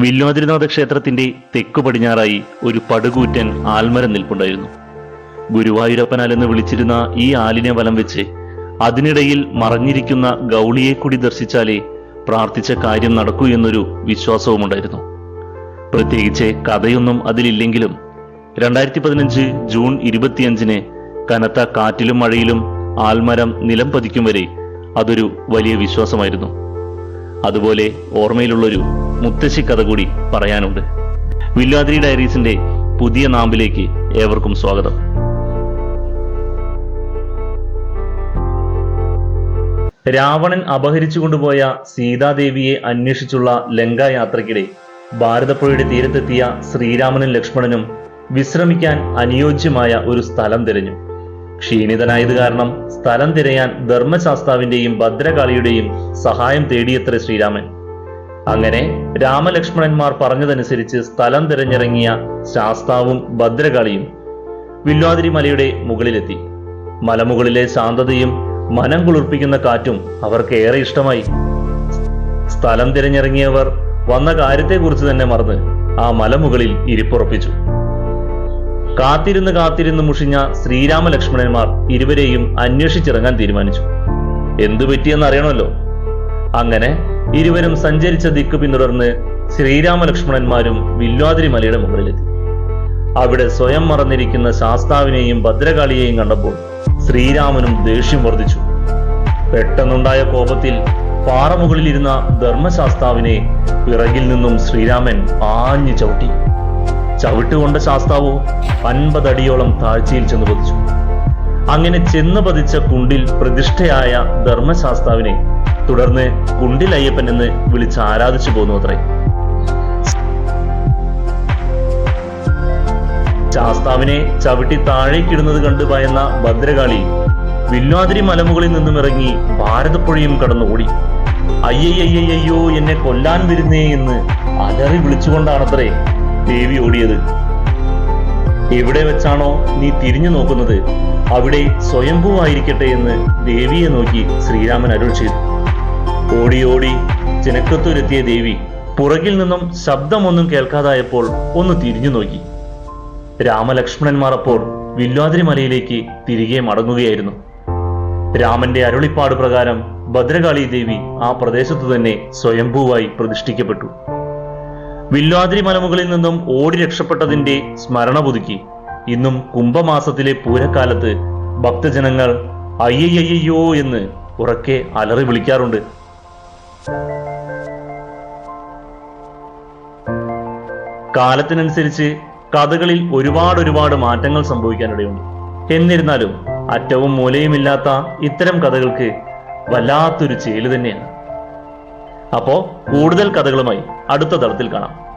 വില്വാതിരിനാഥ ക്ഷേത്രത്തിന്റെ തെക്കു പടിഞ്ഞാറായി ഒരു പടുകൂറ്റൻ ആൽമരം നിൽപ്പുണ്ടായിരുന്നു. ഗുരുവായൂരപ്പനാൽ എന്ന് വിളിച്ചിരുന്ന ഈ ആലിനെ വലം വെച്ച് അതിനിടയിൽ മറഞ്ഞിരിക്കുന്ന ഗൗളിയെ കൂടി ദർശിച്ചാലേ പ്രാർത്ഥിച്ച കാര്യം നടക്കൂ എന്നൊരു വിശ്വാസവുമുണ്ടായിരുന്നു. പ്രത്യേകിച്ച് കഥയൊന്നും അതിലില്ലെങ്കിലും രണ്ടായിരത്തി പതിനഞ്ച് ജൂൺ ഇരുപത്തിയഞ്ചിന് കനത്ത കാറ്റിലും മഴയിലും ആൽമരം നിലം പതിക്കും വരെ അതൊരു വലിയ വിശ്വാസമായിരുന്നു. അതുപോലെ ഓർമ്മയിലുള്ളൊരു മുത്തശ്ശി കഥ കൂടി പറയാനുണ്ട്. വില്ലാതിരി ഡയറീസിന്റെ പുതിയ നാമ്പിലേക്ക് ഏവർക്കും സ്വാഗതം. രാവണൻ അപഹരിച്ചു കൊണ്ടുപോയ സീതാദേവിയെ അന്വേഷിച്ചുള്ള ലങ്ക യാത്രക്കിടെ ഭാരതപ്പുഴയുടെ തീരത്തെത്തിയ ശ്രീരാമനും ലക്ഷ്മണനും വിശ്രമിക്കാൻ അനുയോജ്യമായ ഒരു സ്ഥലം തിരഞ്ഞു. ക്ഷീണിതനായത് കാരണം സ്ഥലം തിരയാൻ ധർമ്മശാസ്താവിന്റെയും ഭദ്രകാളിയുടെയും സഹായം തേടിയത്ര ശ്രീരാമൻ. അങ്ങനെ രാമലക്ഷ്മണന്മാർ പറഞ്ഞതനുസരിച്ച് സ്ഥലം തിരഞ്ഞിറങ്ങിയ ശാസ്താവും ഭദ്രകാളിയും വില്വാതിരി മലയുടെ മുകളിലെത്തി. മലമുകളിലെ ശാന്തതയും മനം കുളിർപ്പിക്കുന്ന കാറ്റും അവർക്ക് ഏറെ ഇഷ്ടമായി. സ്ഥലം തിരഞ്ഞിറങ്ങിയവർ വന്ന കാര്യത്തെക്കുറിച്ച് തന്നെ മറന്ന് ആ മലമുകളിൽ ഇരിപ്പുറപ്പിച്ചു. കാത്തിരുന്ന് കാത്തിരുന്ന് മുഷിഞ്ഞ ശ്രീരാമലക്ഷ്മണന്മാർ ഇരുവരെയും അന്വേഷിച്ചിറങ്ങാൻ തീരുമാനിച്ചു. എന്തു പറ്റിയെന്ന് അറിയണമല്ലോ. അങ്ങനെ ഇരുവരും സഞ്ചരിച്ച ദിക്ക് പിന്തുടർന്ന് ശ്രീരാമലക്ഷ്മണന്മാരും ലക്ഷ്മണന്മാരും വില്വാതിരി മലയുടെ മുകളിലെത്തി. അവിടെ സ്വയം മറന്നിരിക്കുന്ന ശാസ്താവിനെയും ഭദ്രകാളിയെയും കണ്ടപ്പോൾ ശ്രീരാമനും ദേഷ്യം വർദ്ധിച്ചു. പെട്ടെന്നുണ്ടായ കോപത്തിൽ പാറമുകളിലിരുന്ന ധർമ്മശാസ്താവിനെ പിറകിൽ നിന്നും ശ്രീരാമൻ ആഞ്ഞു ചവിട്ടി. ചവിട്ടുകൊണ്ട ശാസ്താവോ അൻപതടിയോളം താഴ്ചയിൽ ചെന്ന് പതിച്ചു. അങ്ങനെ ചെന്ന് പതിച്ച കുണ്ടിൽ പ്രതിഷ്ഠയായ ധർമ്മശാസ്താവിനെ തുടർന്ന് കുണ്ടിൽ അയ്യപ്പൻ എന്ന് വിളിച്ച് ആരാധിച്ചു പോന്നു അത്രേ. ശാസ്താവിനെ ചവിട്ടി താഴേക്കിടുന്നത് കണ്ട് ഭയന്ന ഭദ്രകാളി വില്വാതിരി മലമുകളിൽ നിന്നും ഇറങ്ങി ഭാരതപ്പുഴയും കടന്നു ഓടി അയ്യയ്യയ്യോ എന്നെ കൊല്ലാൻ വരുന്നേ എന്ന് അലറി വിളിച്ചുകൊണ്ടാണത്രേ ദേവി ഓടിയത്. എവിടെ വെച്ചാണോ നീ തിരിഞ്ഞു നോക്കുന്നത് അവിടെ സ്വയംഭൂവായിരിക്കട്ടെ എന്ന് ദേവിയെ നോക്കി ശ്രീരാമൻ അരുൾ ചെയ്തു. ഓടി ഓടി ചിനക്കത്തൂരെത്തിയ ദേവി പുറകിൽ നിന്നും ശബ്ദമൊന്നും കേൾക്കാതായപ്പോൾ ഒന്ന് തിരിഞ്ഞു നോക്കി. രാമലക്ഷ്മണന്മാർ അപ്പോൾ വില്വാതിരി മലയിലേക്ക് തിരികെ മടങ്ങുകയായിരുന്നു. രാമന്റെ അരുളിപ്പാട് പ്രകാരം ഭദ്രകാളി ദേവി ആ പ്രദേശത്തു തന്നെ സ്വയംഭൂവായി പ്രതിഷ്ഠിക്കപ്പെട്ടു. വില്വാതിരി മലമുകളിൽ നിന്നും ഓടി രക്ഷപ്പെട്ടതിന്റെ സ്മരണ പുതുക്കി ഇന്നും കുംഭമാസത്തിലെ പൂരക്കാലത്ത് ഭക്തജനങ്ങൾ അയ്യയ്യോ എന്ന് ഉറക്കെ അലറി വിളിക്കാറുണ്ട്. കാലത്തിനനുസരിച്ച് കഥകളിൽ ഒരുപാട് ഒരുപാട് മാറ്റങ്ങൾ സംഭവിക്കാനിടയുണ്ട്. എന്നിരുന്നാലും അറ്റവും മൂലയുമില്ലാത്ത ഇത്തരം കഥകൾക്ക് വല്ലാത്തൊരു ചേൽ തന്നെയാണ്. അപ്പോ കൂടുതൽ കഥകളുമായി അടുത്ത തലത്തിൽ കാണാം.